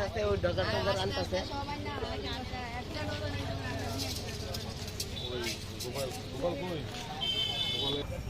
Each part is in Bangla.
আস্তে ওই ডজার টজার আনতেছে এখানে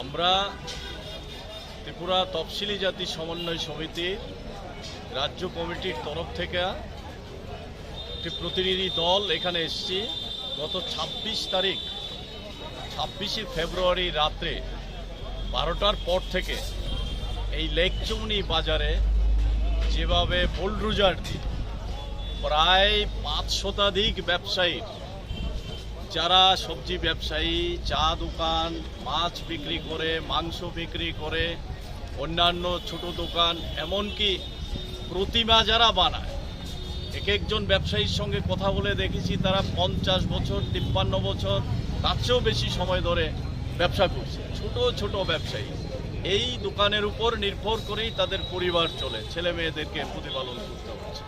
আমরা ত্রিপুরা তফসিলি জাতি সমন্বয় সমিতি রাজ্য কমিটির তরফ থেকে একটি প্রতিনিধি দল এখানে এসেছি। গত ২৬ তারিখ, ছাব্বিশে ফেব্রুয়ারি রাত্রে বারোটার পর থেকে এই লেকচৌনি বাজারে যেভাবে বোল্ডরুজার দিয়ে প্রায় পাঁচ শতাধিক ব্যবসায়ীর যারা সবজি ব্যবসায়ী, চা দোকান, মাছ বিক্রি করে, মাংস বিক্রি করে, অন্যান্য ছোট দোকান, এমনকি প্রতিমা যারা বানায় এক একজন ব্যবসায়ীর সঙ্গে কথা বলে দেখেছি, তারা পঞ্চাশ বছর, তিপ্পান্ন বছর, তার চেয়েও বেশি সময় ধরে ব্যবসা করছে। ছোট ছোট ব্যবসায়ী। এই দোকানের উপর নির্ভর করেই তাদের পরিবার চলে। ছেলে মেয়েদেরকে প্রতিপালন করতে হচ্ছে।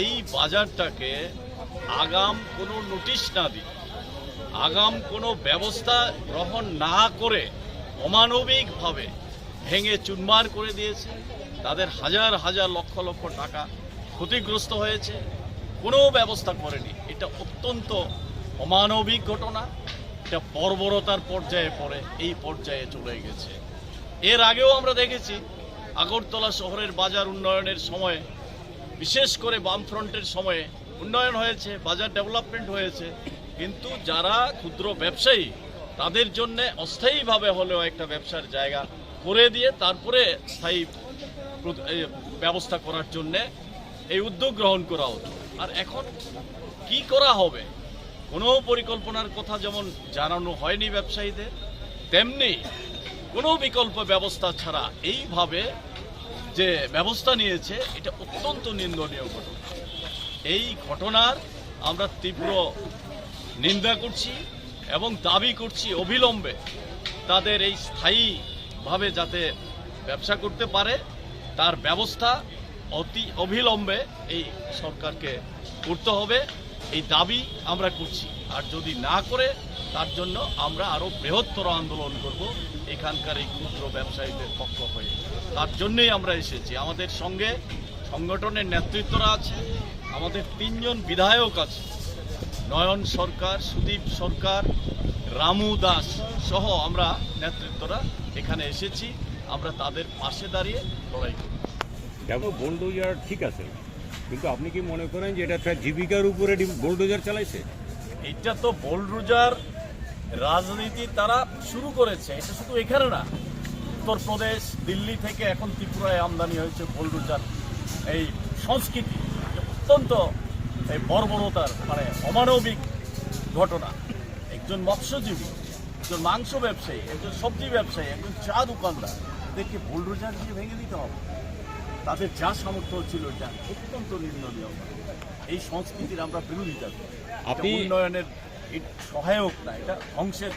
এই বাজারটাকে আগাম কোনো নোটিশ না দিয়ে, আগাম কোনো ব্যবস্থা গ্রহণ না করে অমানবিকভাবে ভেঙে চুরমার করে দিয়েছে। তাদের হাজার হাজার লক্ষ লক্ষ টাকা ক্ষতিগ্রস্ত হয়েছে, কোনো ব্যবস্থা করেনি। এটা অত্যন্ত অমানবিক ঘটনা। এটা বর্বরতার পর্যায়ে পড়ে, এই পর্যায়ে চলে গেছে। এর আগেও আমরা দেখেছি, আগরতলা শহরের বাজার উন্নয়নের সময়ে, বিশেষ করে বামফ্রন্টের সময়ে উন্নয়ন হয়েছে, বাজার ডেভেলপমেন্ট হয়েছে। কিন্তু যারা ক্ষুদ্র ব্যবসায়ী, তাদের জন্য অস্থায়ীভাবে হলেও একটা ব্যবসার জায়গা করে দিয়ে তারপরে স্থায়ী ব্যবস্থা করার জন্যে এই উদ্যোগ গ্রহণ করা হতো। আর এখন কি করা হবে? কোনো পরিকল্পনার কথা যেমন জানানো হয়নি ব্যবসায়ীদের, তেমনি কোনো বিকল্প ব্যবস্থা ছাড়া এইভাবে যে ব্যবস্থা নিয়েছে, এটা অত্যন্ত নিন্দনীয় ঘটনা। এই ঘটনার আমরা তীব্র নিন্দা করছি এবং দাবি করছি অবিলম্বে তাদের এই স্থায়ীভাবে যাতে ব্যবসা করতে পারে, তার ব্যবস্থা অতি অবিলম্বে এই সরকারকে করতে হবে। এই দাবি আমরা করছি। আর যদি না করে, তার জন্য আমরা আরও বৃহত্তর আন্দোলন করব এখানকার এই ক্ষুদ্র ব্যবসায়ীদের পক্ষ হয়ে। তার জন্যই আমরা এসেছি। আমাদের সঙ্গে সংগঠনের নেতৃত্বরা আছে, আমাদের তিনজন বিধায়ক আছে। নয়ন সরকার, সুদীপ সরকার, রামু দাস সহ আমরা নেতৃত্বরা এখানে এসেছি। আমরা তাদের পাশে দাঁড়িয়ে লড়াই করি দেখো বোলডোজার ঠিক আছে। কিন্তু আপনি কি মনে করেন যে এটা একটা জীবিকার উপরে বোলডোজার চালাইছে? এটা তো বোলরুজার রাজনীতি তারা শুরু করেছে। এটা শুধু এখানে না উত্তরপ্রদেশ দিল্লি থেকে এখন ত্রিপুরায় আমদানি হয়েছে বোলরুজার এই সংস্কৃতি অত্যন্ত এই বর্বরতার মানে অমানবিক ঘটনা। একজন মৎস্যজীবী একজন মাংস ব্যবসায়ী একজন সবজি ব্যবসায়ী একজন চা দোকানদার এদেরকে বোলরুজার দিয়ে ভেঙে দিতে হবে। তাদের যা সামর্থ্য ছিল এটা অত্যন্ত নিন্দনীয়। এই সংস্কৃতির আমরা বিরোধিতা করি। আপনি আপনি- উন্নয়নের সহায়ক না এটা ধ্বংসের